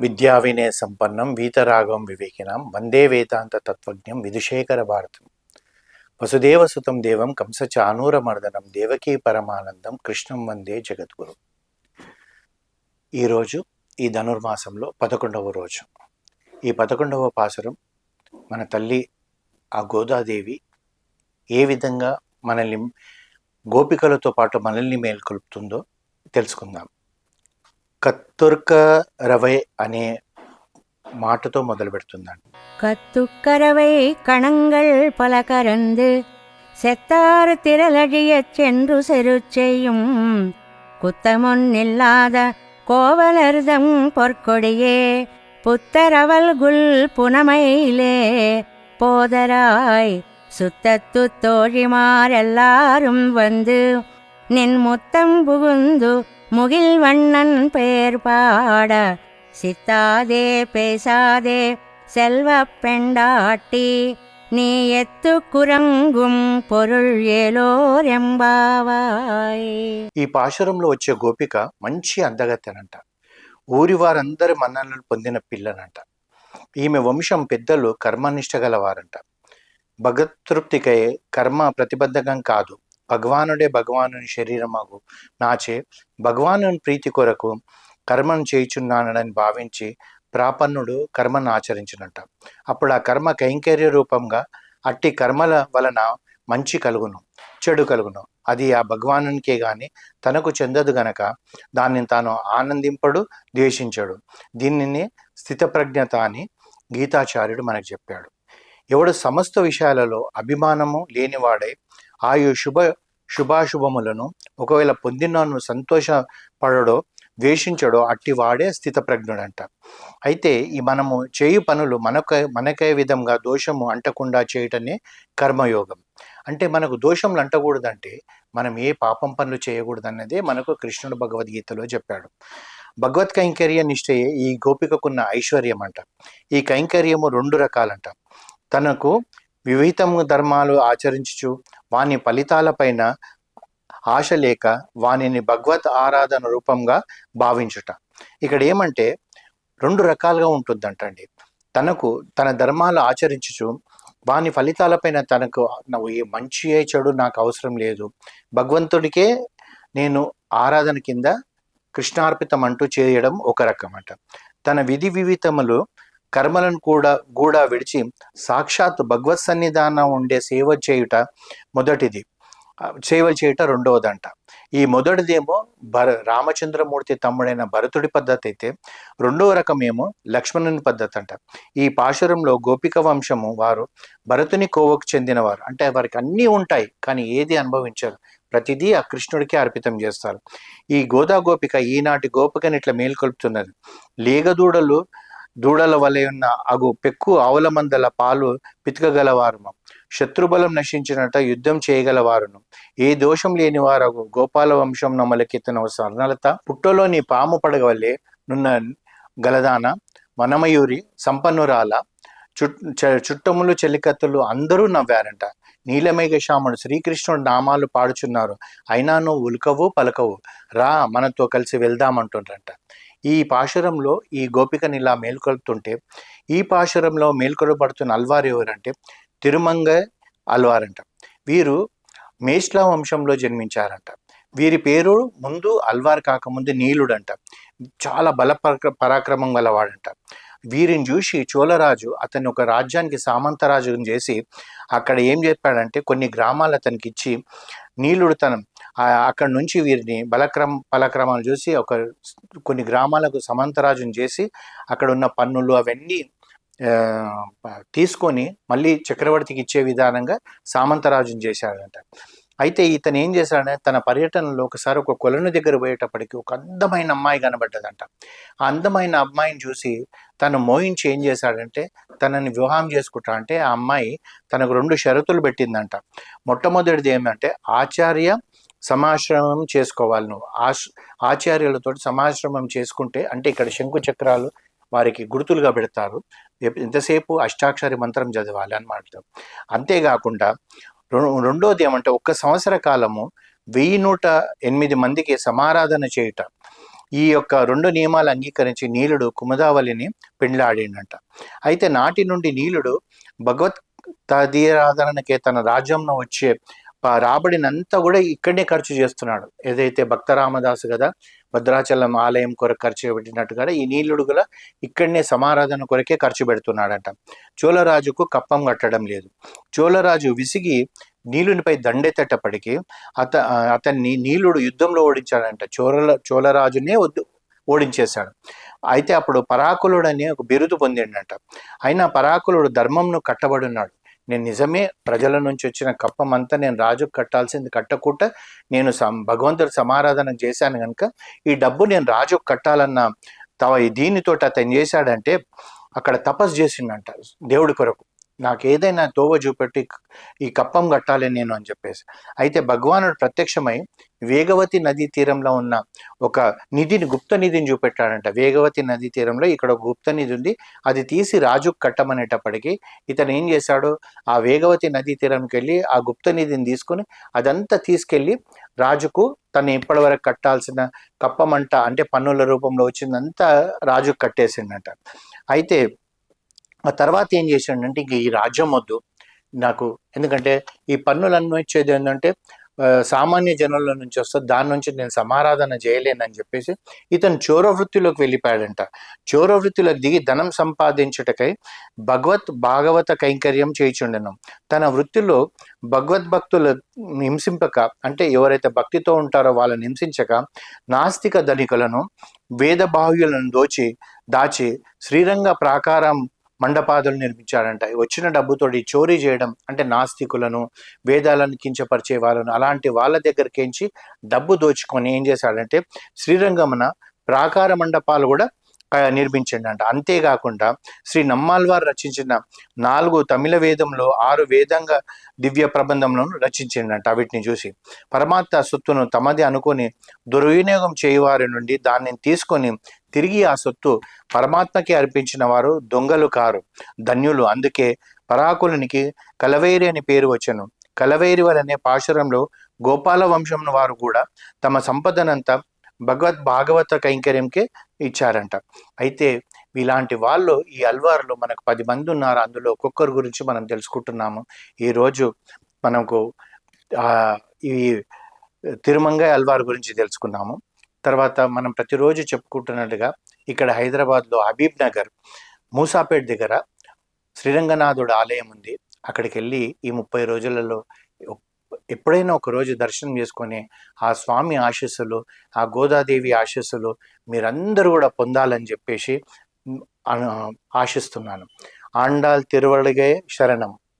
విద్యా వినయ సంపన్నం వీతరాగం వివేకినం వందే వేదాంత తత్వజ్ఞం విధుశేఖర భారతం. వసుదేవసుతం దేవం కంసచానూరమర్దనం దేవకీ పరమానందం కృష్ణం వందే జగద్గురు. ఈరోజు ఈ ధనుర్మాసంలో పదకొండవ రోజు. ఈ పదకొండవ పాసురం మన తల్లి ఆ గోదాదేవి ఏ విధంగా మనల్ని గోపికలతో పాటు మనల్ని మేల్కొల్పుతుందో తెలుసుకుందాం. కత్తుర్క రవై అనే మాటతో మొదలు పెడుతుందండి கத்துக்கரவை கணங்கள் பல கறந்து செத்தார் திரளழியச் சென்று செருச்செய்யும் குத்தமொன்னில்லாத கோவலர்தம் பொற்கொடியே புத்தரவல்குல் புனமையிலே போதராய் சுத்தத்து தோழிமாரெல்லாரும் வந்து நின் முத்தம் புகுந்து முகில் வண்ணன் பெயர் பாட சித்தாதே பேசாதே செல்வ பெண்டாட்டி நீ எத்து குரங்கும் பொருள் ஏலோரெம்பாவாய் ఈ పాశురంలో వచ్చే గోపిక మంచి అందగత్తెనంట ఊరి వారందరి మన్ననలు పొందిన పిల్లనంట ఈమె వంశం పెద్దలు కర్మనిష్ట గలవారంట భగతృప్తికై కర్మ ప్రతిబద్ధకం కాదు భగవానుడే భగవానుని శరీరమాగు నాచే. భగవాను ప్రీతి కొరకు కర్మను చేయుచున్నానని భావించి ప్రాపన్నుడు కర్మను ఆచరించినట్ట అప్పుడు ఆ కర్మ కైంకర్య రూపంగా అట్టి కర్మల వలన మంచి కలుగును చెడు కలుగును. అది ఆ భగవానునికే గాని తనకు చెందదు గనక దాన్ని తాను ఆనందింపడు ద్వేషించడు. దీనిని స్థితప్రజ్ఞత అని గీతాచార్యుడు మనకు చెప్పాడు. ఎవడు సమస్త విషయాలలో అభిమానము లేనివాడై ఆయు శుభ శుభాశుభములను ఒకవేళ పొందినను సంతోషపడడో ద్వేషించడో అట్టి వాడే స్థితప్రజ్ఞుడంట. అయితే ఈ మనము చేయు పనులు మనక మనకే విధంగా దోషము అంటకుండా చేయటమే కర్మయోగం. అంటే మనకు దోషములు అంటకూడదంటే మనం ఏ పాపం పనులు చేయకూడదన్నదే మనకు కృష్ణుడు భగవద్గీతలో చెప్పాడు. భగవత్ కైంకర్య నిష్ఠయే ఈ గోపికకున్న ఐశ్వర్యం అంట ఈ కైంకర్యము రెండు రకాలంట. తనకు వివిధము ధర్మాలు ఆచరించుచు వాని ఫలితాలపైన ఆశ లేక వానిని భగవత్ ఆరాధన రూపంగా భావించుట. ఇక్కడ ఏమంటే రెండు రకాలుగా ఉంటుందంటండి. తనకు తన ధర్మాలు ఆచరించుచు వాని ఫలితాలపైన తనకు నువ్వు ఏ మంచి ఏ చెడు నాకు అవసరం లేదు. భగవంతుడికే నేను ఆరాధన కింద కృష్ణార్పితం అంటూ చేయడం ఒక రకం అంట తన విధి వివిధములు కర్మలను కూడా కూడా విడిచి సాక్షాత్ భగవత్ సన్నిధానం ఉండే సేవ చేయుట మొదటిది. సేవ చేయుట రెండవదంట. ఈ మొదటిదేమో భర రామచంద్రమూర్తి తమ్ముడైన భరతుడి పద్ధతి అయితే రెండవ రకమేమో లక్ష్మణుని పద్ధతి అంట ఈ పాశురంలో గోపిక వంశము వారు భరతుని కోవకు చెందినవారు. అంటే వారికి అన్నీ ఉంటాయి కానీ ఏది అనుభవించరు. ప్రతిదీ ఆ కృష్ణుడికి అర్పితం చేస్తారు. ఈ గోదా గోపిక ఈనాటి గోపికని ఇట్లా మేల్కొల్పుతున్నది. లేగదూడలు దూడల వలె ఉన్న అగు పెక్కు ఆవుల మందల పాలు పితకగలవారును శత్రుబలం నశించినట యుద్ధం చేయగలవారును. ఏ దోషం లేని వారగు గోపాల వంశం నమలకెత్తిన స్వర్ణలత పుట్టలోని పాము పడగవల్లే నున్న గలదాన. వనమయూరి సంపన్నురాల. చుట్ చుట్టములు చెలికత్తులు అందరూ నవ్వారంట. నీలమేఘ శ్యాముడు శ్రీకృష్ణుడు నామాలు పాడుచున్నారు. అయినా నువ్వు ఉలకవు పలకవు. రా మనతో కలిసి వెళ్దామంటుండ్రంట. ఈ పాశురంలో ఈ గోపికని ఇలా మేల్కొల్పుతుంటే ఈ పాశురంలో మేల్కొలబడుతున్న అల్వారు ఎవరంటే తిరుమంగ అల్వారంట. వీరు మేష్లా వంశంలో జన్మించారంట. వీరి పేరు ముందు అల్వార్ కాకముందు నీలుడంట. చాలా బల పరాక్రమం గలవాడంట. వీరిని చూసి చోళరాజు అతన్ని ఒక రాజ్యానికి సామంతరాజుని చేసి అక్కడ ఏం చెప్పాడంటే కొన్ని గ్రామాలు అతనికి ఇచ్చి నీలుడు తన అక్కడ నుంచి వీరిని బలక్రమ బలక్రమాలు చూసి ఒక కొన్ని గ్రామాలకు సమంతరాజం చేసి అక్కడ ఉన్న పన్నులు అవన్నీ తీసుకొని మళ్ళీ చక్రవర్తికి ఇచ్చే విధానంగా సామంతరాజం చేశాడంట. అయితే ఇతను ఏం చేశాడంటే తన పర్యటనలో ఒకసారి ఒక కొలను దగ్గర పోయేటప్పటికి ఒక అందమైన అమ్మాయి కనబడ్డదంట. ఆ అందమైన అమ్మాయిని చూసి తను మోహించి ఏం చేశాడంటే తనని వివాహం చేసుకుంటా అంటే ఆ అమ్మాయి తనకు రెండు షరతులు పెట్టిందంట. మొట్టమొదటిది ఏమంటే ఆచార్య సమాశ్రమం చేసుకోవాలి నువ్వు. ఆశ్ ఆచార్యులతో సమాశ్రమం చేసుకుంటే అంటే ఇక్కడ శంకు చక్రాలు వారికి గుర్తులుగా పెడతారు. ఎంతసేపు అష్టాక్షరి మంత్రం చదవాలి అన్నమాట అంతేకాకుండా రెండోది ఏమంటే ఒక్క సంవత్సర కాలము వెయ్యి నూట ఎనిమిది మందికి సమారాధన చేయుట. ఈ యొక్క రెండు నియమాలు అంగీకరించి నీలుడు కుముదావళిని పెండ్లాడిండంట. అయితే నాటి నుండి నీలుడు భగవత్ తదీరాధరణకే తన రాజ్యంలో వచ్చే రాబడినంతా కూడా ఇక్కడనే ఖర్చు చేస్తున్నాడు. ఏదైతే భక్త రామదాసు కదా భద్రాచలం ఆలయం కొరకు ఖర్చు పెట్టినట్టుగా ఈ నీలుడు కూడా ఇక్కడనే సమారాధన కొరకే ఖర్చు పెడుతున్నాడంట. చోళరాజుకు కప్పం కట్టడం లేదు. చోళరాజు విసిగి నీలునిపై దండెత్తేటప్పటికీ అత అతన్ని నీలుడు యుద్ధంలో ఓడించాడంట. చోళ చోళరాజునే వద్దు ఓడించేశాడు. అయితే అప్పుడు పరాకులుడు అని ఒక బిరుదు పొందిండంట. అయినా పరాకులుడు ధర్మంను కట్టబడున్నాడు. నేను నిజమే ప్రజల నుంచి వచ్చిన కప్పం అంతా నేను రాజుకు కట్టాల్సింది కట్టకుండా నేను సం భగవంతుడు సమారాధన చేశాను కనుక ఈ డబ్బు నేను రాజుకు కట్టాలన్న తవ దీనితోటి అతను చేశాడంటే అక్కడ తపస్సు చేసిండంట దేవుడి కొరకు. నాకు ఏదైనా తోవ చూపెట్టి ఈ కప్పం కట్టాలి నేను అని చెప్పేసి. అయితే భగవానుడు ప్రత్యక్షమై వేగవతి నదీ తీరంలో ఉన్న ఒక నిధిని గుప్త నిధిని చూపెట్టాడంట. వేగవతి నదీ తీరంలో ఇక్కడ ఒక గుప్త నిధి ఉంది. అది తీసి రాజుకు కట్టమనేటప్పటికీ ఇతను ఏం చేశాడు? ఆ వేగవతి నదీ తీరంకి వెళ్ళి ఆ గుప్త నిధిని తీసుకుని అదంతా తీసుకెళ్ళి రాజుకు తను ఇప్పటివరకు కట్టాల్సిన కప్పమంట అంటే పన్నుల రూపంలో వచ్చిందంతా రాజుకు కట్టేసిండట అయితే ఆ తర్వాత ఏం చేశాడంటే ఇంక ఈ రాజ్యం వద్దు. నాకు ఎందుకంటే ఈ పన్నులు అన్వయించేది ఏంటంటే సామాన్య జనుల నుంచి వస్తుంది దాని నుంచి నేను సమారాధన చేయలేనని చెప్పేసి ఇతను చోర వృత్తిలోకి వెళ్ళిపోయాడంట. చోర వృత్తిలోకి దిగి ధనం సంపాదించుటకై భగవత్ భాగవత కైంకర్యం చేయిచుండెను. తన వృత్తిలో భగవద్భక్తులు హింసింపక అంటే ఎవరైతే భక్తితో ఉంటారో వాళ్ళని హింసించక నాస్తిక ధనికులను వేదబాహ్యులను దోచి దాచి శ్రీరంగ ప్రాకారం మండపాదులు నిర్మించాడంట. వచ్చిన డబ్బుతోటి చోరీ చేయడం అంటే నాస్తికులను వేదాలను కించపరిచే వాళ్ళను అలాంటి వాళ్ళ దగ్గరికించి డబ్బు దోచుకొని ఏం చేశాడంటే శ్రీరంగమున ప్రాకార మండపాలు కూడా నిర్మించిండంట. అంతేకాకుండా శ్రీ నమ్మాల్వారు రచించిన నాలుగు తమిళ వేదంలో ఆరు వేదంగ దివ్య ప్రబంధంలోను రచించిండంట వీటిని చూసి. పరమాత్మ సొత్తును తమది అనుకొని దుర్వినియోగం చేయవారి నుండి దాన్ని తీసుకొని తిరిగి ఆ సొత్తు పరమాత్మకి అర్పించిన వారు దొంగలు కారు ధన్యులు. అందుకే పరాకులునికి కలవేరి అని పేరు వచ్చను. కలవేరి వలనే పాశురంలో గోపాల వంశం వారు కూడా తమ సంపదనంతా భగవద్ భాగవత కైంకర్యంకే ఇచ్చారంట. అయితే ఇలాంటి వాళ్ళు ఈ అల్వార్లో మనకు పది మంది ఉన్నారు. అందులో ఒక్కొక్కరి గురించి మనం తెలుసుకుంటున్నాము. ఈరోజు మనకు ఈ తిరుమంగ అల్వార్ గురించి తెలుసుకున్నాము. తర్వాత మనం ప్రతిరోజు చెప్పుకుంటున్నట్టుగా ఇక్కడ హైదరాబాద్లో హబీబ్ నగర్ మూసాపేట్ దగ్గర శ్రీరంగనాథుడు ఆలయం ఉంది. అక్కడికి వెళ్ళి ఈ ముప్పై రోజులలో ఎప్పుడైనా ఒక రోజు దర్శనం చేసుకొని ఆ స్వామి ఆశీస్సులు ఆ గోదాదేవి ఆశీస్సులు మీరందరూ కూడా పొందాలని చెప్పేసి ఆశిస్తున్నాను. ఆండాల్ తిరువడిగే శరణం.